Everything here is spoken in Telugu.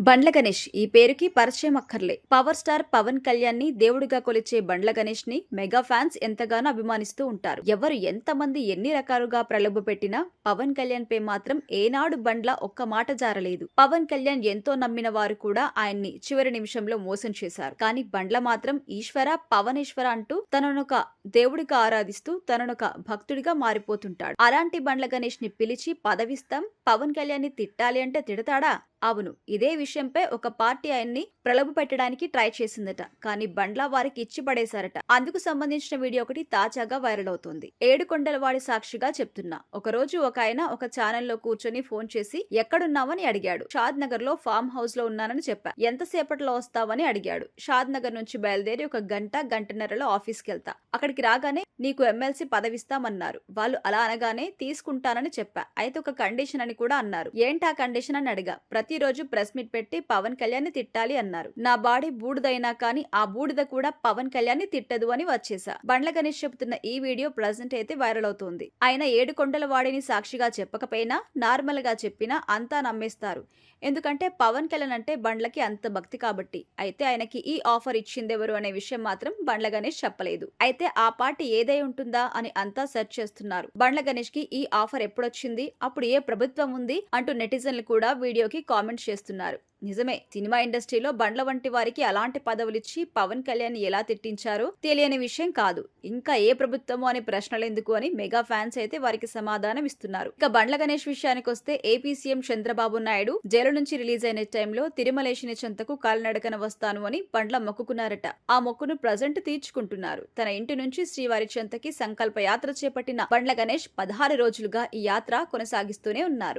బండ్ల గణేష్ ఈ పేరుకి పరిచయం అక్కర్లే. పవర్ స్టార్ పవన్ కళ్యాణ్ని దేవుడిగా కొలిచే బండ్ల గణేష్ని మెగా ఫ్యాన్స్ ఎంతగానో అభిమానిస్తూ ఉంటారు. ఎవరు ఎంతమంది ఎన్ని రకాలుగా ప్రలోభ పెట్టినా పవన్ కళ్యాణ్ పై మాత్రం ఏనాడు బండ్ల ఒక్క మాట జారలేదు. పవన్ కళ్యాణ్ ఎంతో నమ్మిన వారు కూడా ఆయన్ని చివరి నిమిషంలో మోసం చేశారు. కానీ బండ్ల మాత్రం ఈశ్వర పవనేశ్వర అంటూ తననొక దేవుడిగా ఆరాధిస్తూ తననొక భక్తుడిగా మారిపోతుంటాడు. అలాంటి బండ్ల గణేష్ని పిలిచి పదవిస్తాం పవన్ కళ్యాణ్ని తిట్టాలి అంటే తిడతాడా? అవును ఇదే విషయంపై ఒక పార్టీ ఆయన్ని ప్రలోభ పెట్టడానికి ట్రై చేసిందట. కానీ బండ్ల వారికి ఇచ్చి పడేశారట. అందుకు సంబంధించిన వీడియో ఒకటి తాజాగా వైరల్ అవుతుంది. ఏడుకొండలవాడి సాక్షిగా చెప్తున్నా. ఒక రోజు ఒక ఆయన ఒక ఛానల్లో కూర్చొని ఫోన్ చేసి ఎక్కడున్నావని అడిగాడు. షాద్ నగర్లో ఫామ్ హౌస్లో ఉన్నానని చెప్పా. ఎంతసేపట్లో వస్తావని అడిగాడు. షాద్ నగర్ నుంచి బయలుదేరి ఒక గంట గంటన్నరలో ఆఫీస్కి వెళ్తా అక్కడికి రాగానే నీకు ఎమ్మెల్సీ పదవిస్తామన్నారు. వాళ్ళు అలా అనగానే తీసుకుంటానని చెప్పా. అయితే ఒక కండిషన్ అని కూడా అన్నారు. ఏంటా కండిషన్ అని అడిగా. ప్రతిరోజు ప్రెస్ మీట్ పెట్టి పవన్ కళ్యాణ్ తిట్టాలి అన్నారు. నా బాడీ బూడిదైనా కానీ ఆ బూడిద కూడా పవన్ కళ్యాణ్ తిట్టదు అని వచ్చేసా బండ్ల గణేష్ చెబుతున్న ఈ వీడియో ప్రజెంట్ అయితే వైరల్ అవుతుంది. ఆయన ఏడు కొండల వాడిని సాక్షిగా చెప్పకపోయినా నార్మల్గా చెప్పినా అంతా నమ్మేస్తారు. ఎందుకంటే పవన్ కళ్యాణ్ అంటే బండ్లకి అంత భక్తి కాబట్టి. అయితే ఆయనకి ఈ ఆఫర్ ఇచ్చిందెవరు అనే విషయం మాత్రం బండ్ల గణేష్ చెప్పలేదు. అయితే ఆ పార్టీ ఏదై ఉంటుందా అని అంతా సెర్చ్ చేస్తున్నారు. బండ్ల గణేష్కి ఈ ఆఫర్ ఎప్పుడొచ్చింది? అప్పుడు ఏ ప్రభుత్వం ఉంది? అంటూ నెటిజన్లు కూడా వీడియోకి కామెంట్ చేస్తున్నారు. నిజమే సినిమా ఇండస్ట్రీలో బండ్ల వంటి వారికి అలాంటి పదవులిచ్చి పవన్ కళ్యాణ్ ఎలా తిట్టించారో తెలియని విషయం కాదు. ఇంకా ఏ ప్రభుత్వము అనే ప్రశ్నలు ఎందుకు అని మెగా ఫ్యాన్స్ అయితే వారికి సమాధానం ఇస్తున్నారు. ఇక బండ్ల గణేష్ విషయానికి వస్తే AP CM Chandrababu Naidu jail నుంచి రిలీజ్ అయిన టైంలో తిరుమలేసిన చెంతకు కాలినడకన వస్తాను అని బండ్ల మొక్కుకున్నారట. ఆ మొక్కును ప్రజెంట్ తీర్చుకుంటున్నారు. తన ఇంటి నుంచి శ్రీవారి చెంతకి సంకల్ప యాత్ర చేపట్టిన బండ్ల గణేష్ పదహారు రోజులుగా ఈ యాత్ర కొనసాగిస్తూనే ఉన్నారు.